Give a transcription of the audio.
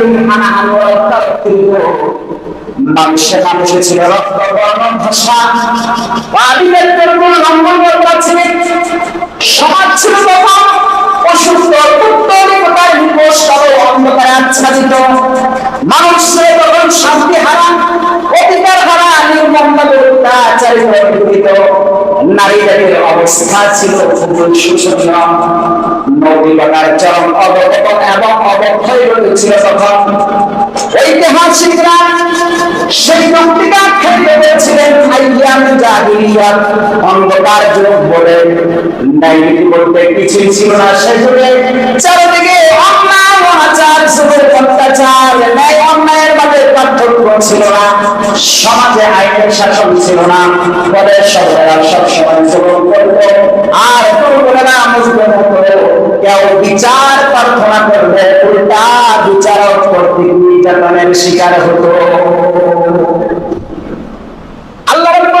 গলাগুলি হানাহানি মানুষে মানুষে ছিল রক্ত বর্ণ ভাষা। বাড়িদের তরুণ লঙ্ঘন করছে সমাজ ছিল আচ্ছাদিত। মানুষ শান্তি হারা অধিকার হারা, নির্মমভাবে অত্যাচারিত পীড়িত নারী জাতির অবস্থা ছিল খুবই শোচনীয় নৈতিকতার চরম অবগত এবং অবক্ষয় রয়েছিল তখন। ঐতিহাসিকরা সেই নৈতিকা খেতে পেরেছিলেন আইয়াম জাহিলিয়াত অন্ধকার যুগ বলে। ন্যায়নীতি বলতে কিছুই ছিল না সেই যুগে। চারিদিকে অন্যায়, অনাচার যুগের অত্যাচার, ন্যায় অন্যায়ের মাঝে পার্থক্য ছিল না। সমাজে আইনের শাসন ছিল না পরে সরকার সব সময় জুলুম করতো আর দুর্বলেরা মুসলিম করেও কেউ বিচার প্রার্থনা করবে, উল্টা বিচারক কর্তৃক নির্যাতনের শিকার হতো। আল্লাহ রাব্বুল